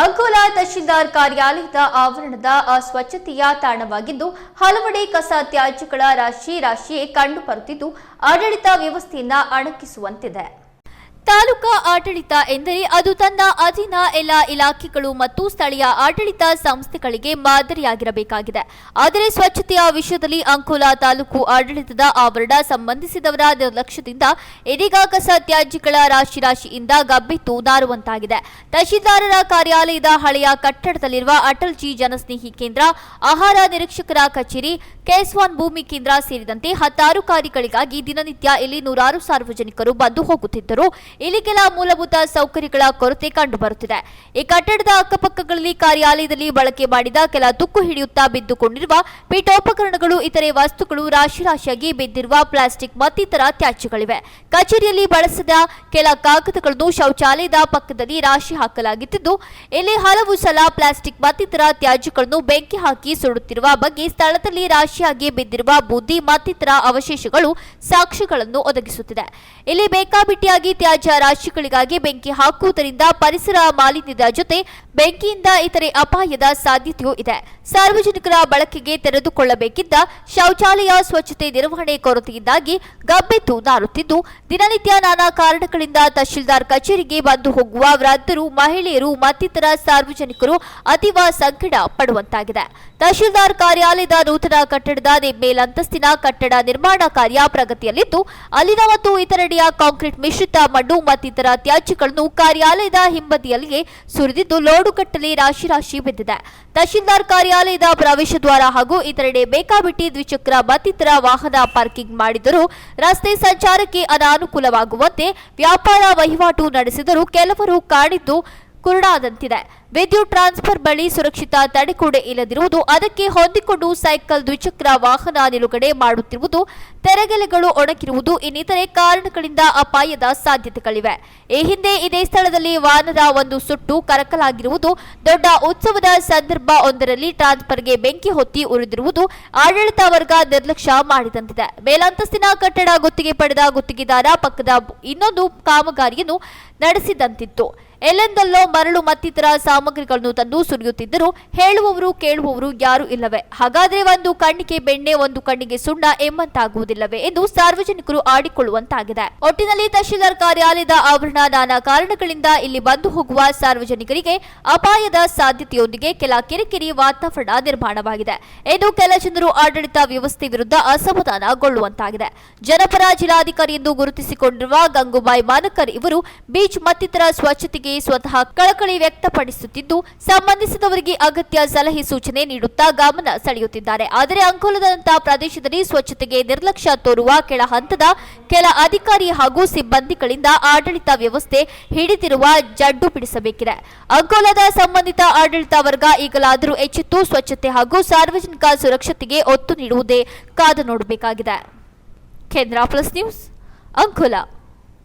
ಅಂಕೋಲಾ ತಹಶೀಲ್ದಾರ್ ಕಾರ್ಯಾಲಯದ ಆವರಣದ ಅಸ್ವಚ್ಛತೆಯ ತಾಣವಾಗಿದ್ದು, ಹಲವೆಡೆ ಕಸ ತ್ಯಾಜ್ಯಗಳ ರಾಶಿ ರಾಶಿಯೇ ಕಂಡು ಬರುತ್ತಿದ್ದು ಆಡಳಿತ ವ್ಯವಸ್ಥೆಯನ್ನ ಅಣಕಿಸುವಂತಿದೆ. ತಾಲೂಕಾ ಆಡಳಿತ ಎಂದರೆ ಅದು ತನ್ನ ಅಧೀನ ಎಲ್ಲ ಇಲಾಖೆಗಳು ಮತ್ತು ಸ್ಥಳೀಯ ಆಡಳಿತ ಸಂಸ್ಥೆಗಳಿಗೆ ಮಾದರಿಯಾಗಿರಬೇಕಾಗಿದೆ. ಆದರೆ ಸ್ವಚ್ಛತೆಯ ವಿಷಯದಲ್ಲಿ ಅಂಕೋಲಾ ತಾಲೂಕು ಆಡಳಿತದ ಆವರಣ ಸಂಬಂಧಿಸಿದವರ ನಿರ್ಲಕ್ಷ್ಯದಿಂದ ಇದೀಗ ಕಸ ತ್ಯಾಜ್ಯಗಳ ರಾಶಿ ರಾಶಿಯಿಂದ ಗಬ್ಬಿತ್ತು ನಾರುವಂತಾಗಿದೆ. ತಹಶೀಲ್ದಾರರ ಕಾರ್ಯಾಲಯದ ಹಳೆಯ ಕಟ್ಟಡದಲ್ಲಿರುವ ಅಟಲ್ ಜಿ ಜನಸ್ನೇಹಿ ಕೇಂದ್ರ, ಆಹಾರ ನಿರೀಕ್ಷಕರ ಕಚೇರಿ ಕೆಎಸ್ವಾನ್ ಭೂಮಿ ಕೇಂದ್ರ ಸೇರಿದಂತೆ ಹತ್ತಾರು ಕಾರ್ಯಗಳಿಗಾಗಿ ದಿನನಿತ್ಯ ಇಲ್ಲಿ ನೂರಾರು ಸಾರ್ವಜನಿಕರು ಬಂದು ಹೋಗುತ್ತಿದ್ದರು. ಇಲ್ಲಿ ಕೆಲ ಮೂಲಭೂತ ಸೌಕರ್ಯಗಳ ಕೊರತೆ ಕಂಡುಬರುತ್ತಿದೆ. ಈ ಕಟ್ಟಡದ ಅಕ್ಕಪಕ್ಕಗಳಲ್ಲಿ ಕಾರ್ಯಾಲಯದಲ್ಲಿ ಬಳಕೆ ಮಾಡಿದ ಕೆಲ ತುಕ್ಕು ಹಿಡಿಯುತ್ತಾ ಬಿದ್ದುಕೊಂಡಿರುವ ಪೀಠೋಪಕರಣಗಳು, ಇತರೆ ವಸ್ತುಗಳು ರಾಶಿ ರಾಶಿಯಾಗಿ ಬಿದ್ದಿರುವ ಪ್ಲಾಸ್ಟಿಕ್ ಮತ್ತಿತರ ತ್ಯಾಜ್ಯಗಳಿವೆ. ಕಚೇರಿಯಲ್ಲಿ ಬಳಸಿದ ಕೆಲ ಕಾಗದಗಳನ್ನು ಶೌಚಾಲಯದ ಪಕ್ಕದಲ್ಲಿ ರಾಶಿ ಹಾಕಲಾಗಿದ್ದು ಇಲ್ಲಿ ಹಲವು ಸಲ ಪ್ಲಾಸ್ಟಿಕ್ ಮತ್ತಿತರ ತ್ಯಾಜ್ಯಗಳನ್ನು ಬೆಂಕಿ ಹಾಕಿ ಸುಡುತ್ತಿರುವ ಬಗ್ಗೆ ಸ್ಥಳದಲ್ಲಿ ರಾಶಿಯಾಗಿ ಬಿದ್ದಿರುವ ಬೂದಿ ಮತ್ತಿತರ ಅವಶೇಷಗಳು ಸಾಕ್ಷಿಗಳನ್ನು ಒದಗಿಸುತ್ತಿದೆ. ಇಲ್ಲಿ ಬೇಕಾಬಿಟ್ಟಿಯಾಗಿ ತ್ಯಾಜ್ಯ ರಾಶಿಗಳಿಗಾಗಿ ಬೆಂಕಿ ಹಾಕುವುದರಿಂದ ಪರಿಸರ ಮಾಲಿನ್ಯದ ಜೊತೆ ಬೆಂಕಿಯಿಂದ ಇತರೆ ಅಪಾಯದ ಸಾಧ್ಯತೆಯೂ ಇದೆ. ಸಾರ್ವಜನಿಕರ ಬಳಕೆಗೆ ತೆರೆದುಕೊಳ್ಳಬೇಕಿದ್ದ ಶೌಚಾಲಯ ಸ್ವಚ್ಛತೆ ನಿರ್ವಹಣೆ ಕೊರತೆಯಿಂದಾಗಿ ಗಬ್ಬೆದ್ದು ನಾರುತ್ತಿದ್ದು, ದಿನನಿತ್ಯ ನಾನಾ ಕಾರಣಗಳಿಂದ ತಹಶೀಲ್ದಾರ್ ಕಚೇರಿಗೆ ಬಂದು ಹೋಗುವ ವೃದ್ಧರು, ಮಹಿಳೆಯರು, ಮತ್ತಿತರ ಸಾರ್ವಜನಿಕರು ಅತೀವ ಸಂಕಟ ಪಡುವಂತಾಗಿದೆ. ತಹಶೀಲ್ದಾರ್ ಕಾರ್ಯಾಲಯದ ನೂತನ ಕಟ್ಟಡದ ಮೇಲಂತಸ್ತಿನ ಕಟ್ಟಡ ನಿರ್ಮಾಣ ಕಾರ್ಯ ಪ್ರಗತಿಯಲ್ಲಿದ್ದು, ಅಲ್ಲಿನ ಮತ್ತು ಇತರೆಡೆಯ ಕಾಂಕ್ರೀಟ್ ಮಿಶ್ರಿತ ಮಣ್ಣು ಮತ್ತಿತರ ತ್ಯಾಜ್ಯಗಳನ್ನು ಕಾರ್ಯಾಲಯದ ಹಿಂಬದಿಯಲ್ಲಿಯೇ ಸುರಿದಿದ್ದು ಲೋಡುಗಟ್ಟಲೆ ರಾಶಿ ರಾಶಿ ಬಿದ್ದಿದೆ. ತಹಶೀಲ್ದಾರ್ ಕಾರ್ಯಾಲಯದ ಪ್ರವೇಶ ದ್ವಾರ ಹಾಗೂ ಇತರೆಡೆ ಬೇಕಾಬಿಟ್ಟಿ ದ್ವಿಚಕ್ರ ಮತ್ತಿತರ ವಾಹನ ಪಾರ್ಕಿಂಗ್ ಮಾಡಿದರೂ ರಸ್ತೆ ಸಂಚಾರಕ್ಕೆ ಅನಾನುಕೂಲವಾಗುವಂತೆ ವ್ಯಾಪಾರ ವಹಿವಾಟು ನಡೆಸಿದರೂ ಕೆಲವರು ಕಾಣಿದ್ದು ಕುರುಡಾದಂತಿದೆ. ವಿದ್ಯುತ್ ಟ್ರಾನ್ಸ್ಫರ್ ಬಳಿ ಸುರಕ್ಷಿತ ತಡೆಕೋಡೆ ಇಲ್ಲದಿರುವುದು, ಅದಕ್ಕೆ ಹೊಂದಿಕೊಂಡು ಸೈಕಲ್ ದ್ವಿಚಕ್ರ ವಾಹನ ನಿಲುಗಡೆ ಮಾಡುತ್ತಿರುವುದು, ತೆರೆಗೆಲೆಗಳು ಒಣಗಿರುವುದು ಇನ್ನಿತರೆ ಕಾರಣಗಳಿಂದ ಅಪಾಯದ ಸಾಧ್ಯತೆಗಳಿವೆ. ಈ ಹಿಂದೆ ಇದೇ ಸ್ಥಳದಲ್ಲಿ ವಾಹನದ ಒಂದು ಸುಟ್ಟು ಕರಕಲಾಗಿರುವುದು, ದೊಡ್ಡ ಉತ್ಸವದ ಸಂದರ್ಭ ಒಂದರಲ್ಲಿ ಟ್ರಾನ್ಸ್ಫರ್ಗೆ ಬೆಂಕಿ ಹೊತ್ತಿ ಉರಿದಿರುವುದು ಆಡಳಿತ ವರ್ಗ ನಿರ್ಲಕ್ಷ್ಯ ಮಾಡಿದಂತಿದೆ. ಮೇಲಂತಸ್ತಿನ ಕಟ್ಟಡ ಗುತ್ತಿಗೆ ಪಡೆದ ಗುತ್ತಿಗೆದಾರ ಪಕ್ಕದ ಇನ್ನೊಂದು ಕಾಮಗಾರಿಯನ್ನು ನಡೆಸಿದಂತಿತ್ತು. ಎಲ್ಲೆಂದಲ್ಲೋ ಮರಳು ಮತ್ತಿತರ ಸಾಮಗ್ರಿಗಳನ್ನು ತಂದು ಸುರಿಯುತ್ತಿದ್ದರು ಹೇಳುವವರು ಕೇಳುವವರು ಯಾರೂ ಇಲ್ಲವೇ? ಹಾಗಾದ್ರೆ ಒಂದು ಕಣ್ಣಿಗೆ ಬೆಣ್ಣೆ, ಒಂದು ಕಣ್ಣಿಗೆ ಸುಣ್ಣ ಎಂಬಂತಾಗುವುದಿಲ್ಲವೇ ಎಂದು ಸಾರ್ವಜನಿಕರು ಆಡಿಕೊಳ್ಳುವಂತಾಗಿದೆ. ಒಟ್ಟಿನಲ್ಲಿ ತಹಶೀಲ್ದಾರ್ ಕಾರ್ಯಾಲಯದ ಆವರಣ ನಾನಾ ಕಾರಣಗಳಿಂದ ಇಲ್ಲಿ ಬಂದು ಹೋಗುವ ಸಾರ್ವಜನಿಕರಿಗೆ ಅಪಾಯದ ಸಾಧ್ಯತೆಯೊಂದಿಗೆ ಕೆಲ ಕಿರಿಕಿರಿ ವಾತಾವರಣ ನಿರ್ಮಾಣವಾಗಿದೆ. ಎಂದು ಕೆಲ ಜನರು ಆಡಳಿತ ವ್ಯವಸ್ಥೆ ವಿರುದ್ಧ ಅಸಮಾಧಾನಗೊಳ್ಳುವಂತಾಗಿದೆ. ಜನಪರ ಜಿಲ್ಲಾಧಿಕಾರಿ ಎಂದು ಗುರುತಿಸಿಕೊಂಡಿರುವ ಗಂಗೂಬಾಯಿ ಮಾನಕರ್ ಇವರು ಬೀಚ್ ಮತ್ತಿತರ ಸ್ವಚ್ಛತೆಗೆ ಸ್ವತಃ ಕಳಕಳಿ ವ್ಯಕ್ತಪಡಿಸುತ್ತಿದ್ದು, ಸಂಬಂಧಿಸಿದವರಿಗೆ ಅಗತ್ಯ ಸಲಹೆ ಸೂಚನೆ ನೀಡುತ್ತಾ ಗಮನ ಸೆಳೆಯುತ್ತಿದ್ದಾರೆ. ಆದರೆ ಅಂಕೋಲದಂತಹ ಪ್ರದೇಶದಲ್ಲಿ ಸ್ವಚ್ಛತೆಗೆ ನಿರ್ಲಕ್ಷ್ಯ ತೋರುವ ಕೆಳ ಹಂತದ ಕೆಲ ಅಧಿಕಾರಿ ಹಾಗೂ ಸಿಬ್ಬಂದಿಗಳಿಂದ ಆಡಳಿತ ವ್ಯವಸ್ಥೆ ಹಿಡಿದಿರುವ ಜಡ್ಡು ಬಿಡಿಸಬೇಕಿದೆ. ಅಂಕೋಲದ ಸಂಬಂಧಿತ ಆಡಳಿತ ವರ್ಗ ಈಗಲಾದರೂ ಎಚ್ಚೆತ್ತು ಸ್ವಚ್ಛತೆ ಹಾಗೂ ಸಾರ್ವಜನಿಕ ಸುರಕ್ಷತೆಗೆ ಒತ್ತು ನೀಡುವುದೇ ಕಾದು ನೋಡಬೇಕಾಗಿದೆ. ಕೇಂದ್ರ ಪ್ಲಸ್ ನ್ಯೂಸ್, ಅಂಕೋಲಾ.